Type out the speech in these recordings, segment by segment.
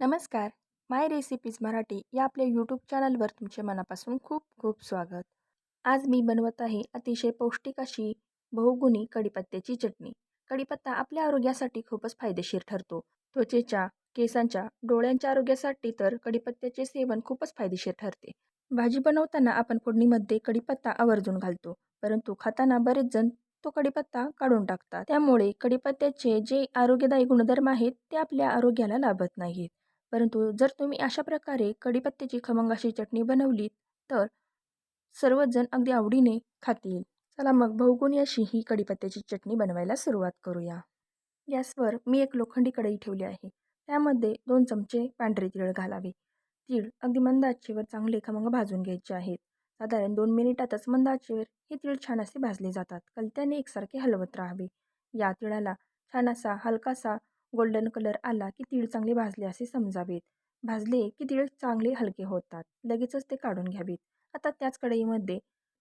नमस्कार. माय रेसिपीज मराठी या आपल्या यूट्यूब चॅनलवर तुमचे मनापासून खूप खूप स्वागत. आज मी बनवत आहे अतिशय पौष्टिक अशी बहुगुणी कढीपत्त्याची चटणी. कढीपत्ता आपल्या आरोग्यासाठी खूपच फायदेशीर ठरतो. त्वचेच्या केसांच्या डोळ्यांच्या आरोग्यासाठी तर कढीपत्त्याचे सेवन खूपच फायदेशीर ठरते. भाजी बनवताना आपण फोडणीमध्ये कढीपत्ता आवर्जून घालतो परंतु खाताना बरेच जण तो कढीपत्ता काढून टाकतात. त्यामुळे कढीपत्त्याचे जे आरोग्यदायी गुणधर्म आहेत ते आपल्या आरोग्याला लाभत नाहीत. परंतु जर तुम्ही अशा प्रकारे कढीपत्त्याची खमंग अशी चटणी बनवली तर सर्वजण अगदी आवडीने खातील. चला मग बहुगुणी अशी ही कढीपत्त्याची चटणी बनवायला सुरुवात करूया. गॅसवर मी एक लोखंडी कढई ठेवली आहे. त्यामध्ये दोन चमचे पांढरे तीळ घालावे. तीळ अगदी मंद आचेवर चांगले खमंग भाजून घ्यायचे आहेत. साधारण दोन मिनिटातच मंद आचेवर हे तीळ छान असे भाजले जातात. कलत्याने एकसारखे हलवत राहावे. या तिळाला छान असा हलकासा गोल्डन कलर आला की तीळ चांगले भाजले असे समजावेत. भाजले की तीळ चांगले हलके होतात. लगेचच ते काढून घ्यावेत. आता त्याच कढईमध्ये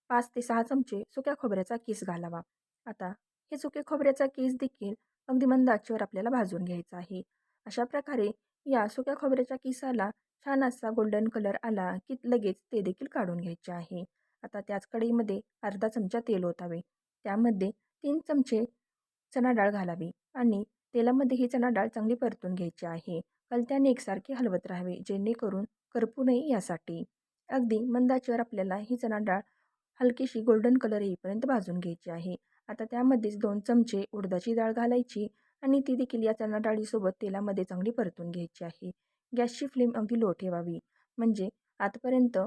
पाच ते सहा चमचे सुक्या खोबऱ्याचा किस घालावा. आता हे सुके खोबऱ्याचा किस देखील अगदी मंद आचेवर आपल्याला भाजून घ्यायचा आहे. अशा प्रकारे या सुक्या खोबऱ्याच्या किसाला छान असा गोल्डन कलर आला की लगेच ते देखील काढून घ्यायचे आहे. आता त्याच कढईमध्ये अर्धा चमचा तेल ओतावे. त्यामध्ये तीन चमचे चणा डाळ घालावी आणि तेलामध्ये ही चणा डाळ चांगली परतून घ्यायची आहे. कलत्याने एकसारखे हलवत राहावे जेणेकरून करपू नये यासाठी. अगदी मंदाचीवर आपल्याला ही चणा डाळ हलकीशी गोल्डन कलर येईपर्यंत भाजून घ्यायची आहे. आता त्यामध्येच दोन चमचे उडदाची डाळ घालायची आणि ती देखील या चणा डाळीसोबत तेलामध्ये चांगली परतून घ्यायची आहे. गॅसची फ्लेम अगदी लो ठेवावी म्हणजे आतापर्यंत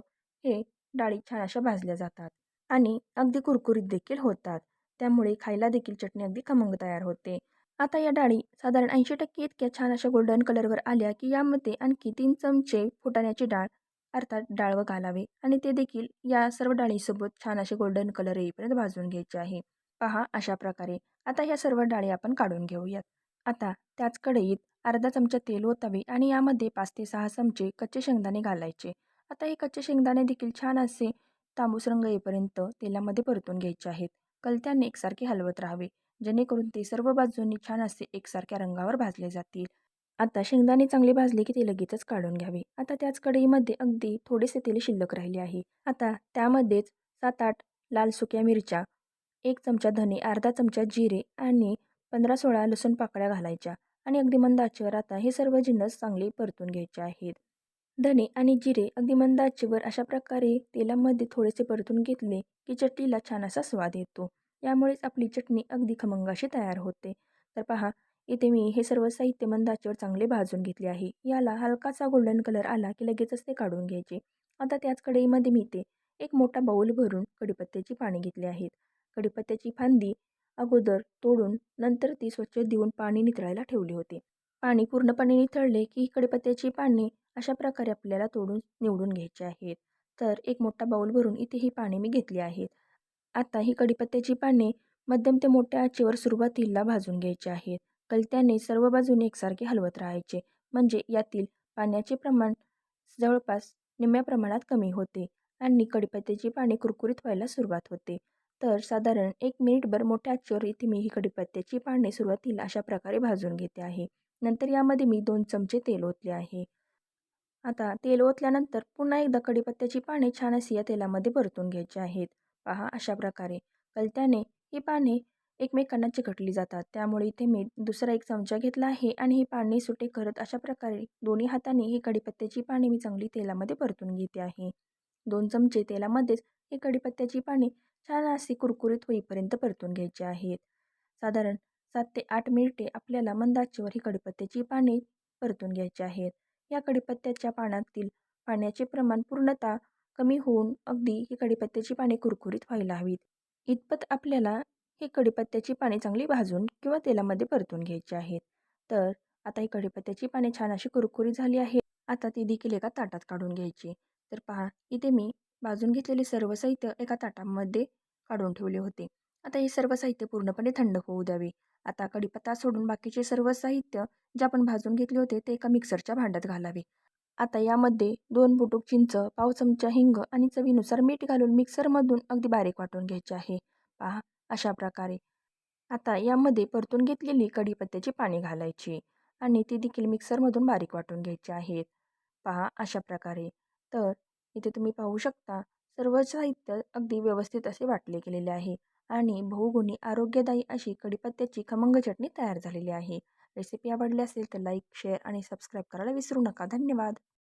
हे डाळी छान अशा भाजल्या जातात आणि अगदी कुरकुरीत देखील होतात. त्यामुळे खायला देखील चटणी अगदी खमंग तयार होते. आता या डाळी साधारण ऐंशी टक्के इतक्या छान अशा गोल्डन कलरवर आल्या की यामध्ये आणखी तीन चमचे फुटाण्याची डाळ अर्थात डाळव घालावे आणि ते देखील या सर्व डाळीसोबत छान असे गोल्डन कलर येईपर्यंत भाजून घ्यायचे आहे. पहा अशा प्रकारे. आता ह्या सर्व डाळी आपण काढून घेऊयात. आता त्याच कढईत अर्धा चमचा तेल ओतावे आणि यामध्ये पाच ते सहा चमचे कच्चे शेंगदाणे घालायचे. आता हे कच्चे शेंगदाणे देखील छान असे तांबूस रंग येईपर्यंत तेलामध्ये परतून घ्यायचे आहेत. कलत्याने एकसारखे हलवत राहावे. जेणेकरून ते सर्व बाजूंनी छान असे एकसारख्या रंगावर भाजले जातील. आता शेंगदाणे चांगले भाजले की ते लगेचच काढून घ्यावे. आता त्याच कढईमध्ये अगदी थोडेसे तेल शिल्लक राहिले आहे. आता त्यामध्येच सात आठ लाल सुक्या मिरच्या एक चमचा धने अर्धा चमचा जिरे आणि पंधरा सोळा लसूण पाकळ्या घालायच्या आणि अगदी मंद आचेवर आता हे सर्व जिन्नस चांगले परतून घ्यायचे आहेत. धने आणि जिरे अगदी मंद आचेवर अशा प्रकारे तेलामध्ये थोडेसे परतून घेतले की चटणीला छान असा स्वाद येतो. यामुळेच आपली चटणी अगदी खमंग अशी तयार होते. तर पहा इथे मी हे सर्व साहित्य मंदाचेवर चांगले भाजून घेतले आहे. याला हलकासा गोल्डन कलर आला की लगेचच ते काढून घ्यायचे. आता त्याच कढईमध्ये मी ते एक मोठा बाऊल भरून कढीपत्त्याची पाणी घेतली आहेत. कढीपत्त्याची फांदी अगोदर तोडून नंतर ती स्वच्छ देऊन पाणी निथळायला ठेवले होते. पाणी पूर्णपणे निथळले की कढीपत्त्याची पाने अशा प्रकारे आपल्याला तोडून निवडून घ्यायचे आहेत. तर एक मोठा बाऊल भरून इथे ही पाणी मी घेतली आहेत. आता ही कढीपत्त्याची पाने मध्यम ते मोठ्या आचेवर सुरुवातीला भाजून घ्यायची आहेत. कलत्याने सर्व बाजूने एकसारखे हलवत राहायचे. म्हणजे यातील पाण्याचे प्रमाण जवळपास निम्म्या प्रमाणात कमी होते आणि कढीपत्त्याची पाने कुरकुरीत व्हायला सुरुवात होते. तर साधारण एक मिनिटभर मोठ्या आचेवर इथे मी ही कढीपत्त्याची पाने सुरुवातीला अशा प्रकारे भाजून घेते आहे. नंतर यामध्ये मी दोन चमचे तेल ओतले आहे. आता तेल ओतल्यानंतर पुन्हा एकदा कढीपत्त्याची पाने छान अशी या तेलामध्ये परतून घ्यायची आहेत. पहा अशा प्रकारे. कलत्याने ही पाने एकमेकांना चिकटली जातात. त्यामुळे इथे मी दुसरा एक चमचा घेतला आहे आणि ही पाणी सुटे करत अशा प्रकारे दोन्ही हाताने ही कढीपत्त्याची पाने मी चांगली तेलामध्ये परतून घेते आहे. दोन चमचे तेलामध्येच ही कढीपत्त्याची पाने छान अशी कुरकुरीत होईपर्यंत परतून घ्यायची आहेत. साधारण सात ते आठ मिनिटे आपल्याला मंदाचीवर ही कढीपत्त्याची पाने परतून घ्यायची आहेत. या कढीपत्त्याच्या पाण्यातील पाण्याचे प्रमाण पूर्णतः कमी होऊन अगदी ही कढीपत्त्याची पाने कुरकुरीत व्हायला हवीत. इतपत आपल्याला ही कढीपत्त्याची पाने चांगली भाजून किंवा तेलामध्ये परतून घ्यायची आहेत. तर आता ही कढीपत्त्याची पाने छान अशी कुरकुरी झाली आहे आता ती देखील एका ताटात काढून घ्यायची. तर पहा इथे मी भाजून घेतलेले सर्व साहित्य एका ताटामध्ये काढून ठेवले होते. आता हे सर्व साहित्य पूर्णपणे थंड होऊ द्यावे. आता कढीपत्ता सोडून बाकीचे सर्व साहित्य जे आपण भाजून घेतले होते ते एका मिक्सरच्या भांड्यात घालावे. आता यामध्ये दोन बुटूक चिंच पाव चमचा हिंग आणि चवीनुसार मीठ घालून मिक्सरमधून अगदी बारीक वाटून घ्यायचे आहे. पहा अशा प्रकारे. आता यामध्ये परतून घेतलेली कढीपत्त्याची पाने घालायची आणि ती देखील मिक्सरमधून बारीक वाटून घ्यायची आहेत. पहा अशा प्रकारे. तर इथे तुम्ही पाहू शकता सर्व साहित्य अगदी व्यवस्थित असे वाटले गेलेले आहे आणि बहुगुणी आरोग्यदायी अशी कढीपत्त्याची खमंग चटणी तयार झालेली आहे. रेसिपी आवडली असेल तर लाईक शेअर आणि सबस्क्राईब करायला विसरू नका. धन्यवाद.